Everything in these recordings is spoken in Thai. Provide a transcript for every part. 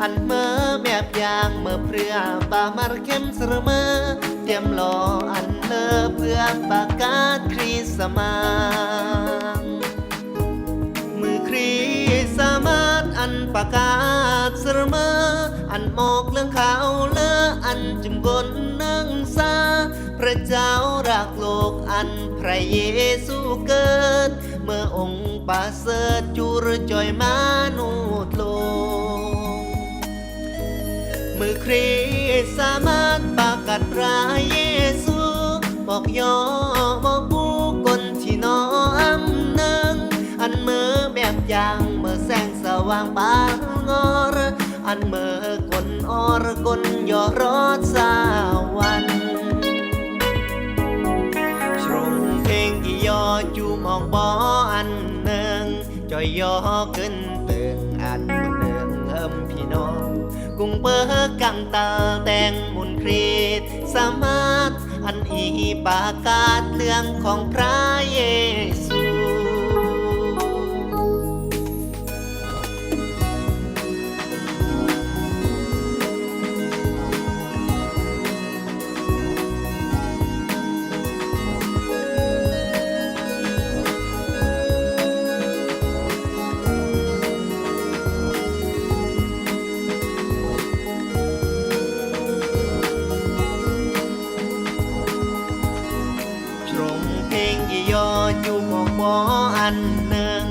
อันเมื่อแบบอย่างเมื่อเพื่อปามารเข้มเสมอเตรียมรออันเลอเพื่อประกาศคริสต์มาสมือครีสต์มาสอันประกาศเสมออันหมอกเรื่องขาวเลออันจุมกลนังซาพระเจ้ารักโลกอันพระเยซูเกิด เมื่อองค์ประเสริฐจุรจอยมนุษย์โลก มือคริสต์มาสประกาศพระเยซูบอกย่อบอกผู้คนที่น้ออำนึงอันเมื่อแบบอย่างเมื่อแสงสว่างปางงอรอันเมื่อกลออรกลย่อรอดสาวันชรงเพลงที่ย่อจูมองบออันหนึ่งจอยย่อขึ้น เปอกังตาแต่งมุนครีตสามารถอันอีปากาศเรื่องของพระเยซู นหนึ่ง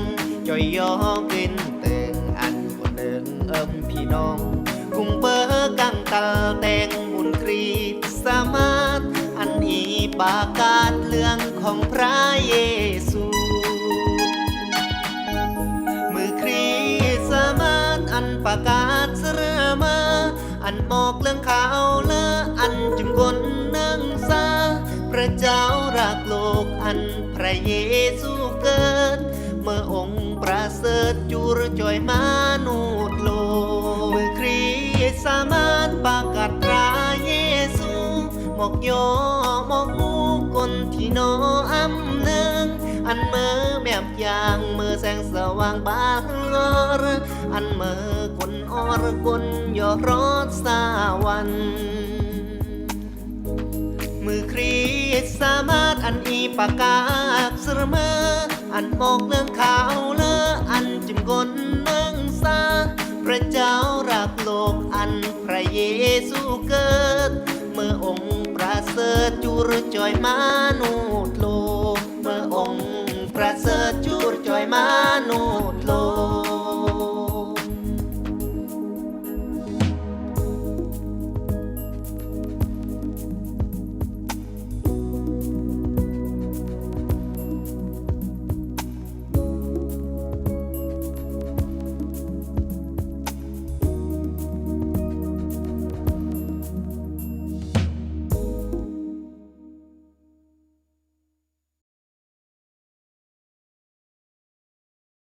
จอยยอกินเตึงอันคนหนึ่งเอิมพี่น้อง กุ้งเปอกังตัลแตงมุนครีตสามารถ อันอีปากาศเรื่องของพระเยซู มือครีสต์มาสอันประกาศเสรมาอันบอกเรื่องข่าวลออันจุมกลนั่งซาพระเจ้า อันพระเยซูเกิด เมื่อองค์ประเสริฐจุรจอยมนุษย์โลกมือครีสต์มาสประกาศพระเยซูหมอกยอหมอกมูคนที่น้ออำเนึงอันเมื่อแบบอย่างเมื่อแสงสว่างบางอรอันเมื่อคนอรคนยอรอดสาวัน มือคริสต์มาส อันอีปากกาเสมออันบอกเรื่องข่าวเลออันจิมกลเมืองซาพระเจ้ารักโลกอันพระเยซูเกิด เมื่อองค์ประเสริฐจุรจอยมนุษย์โลกเมื่อองค์ประเสริฐจุรจอยมนุษย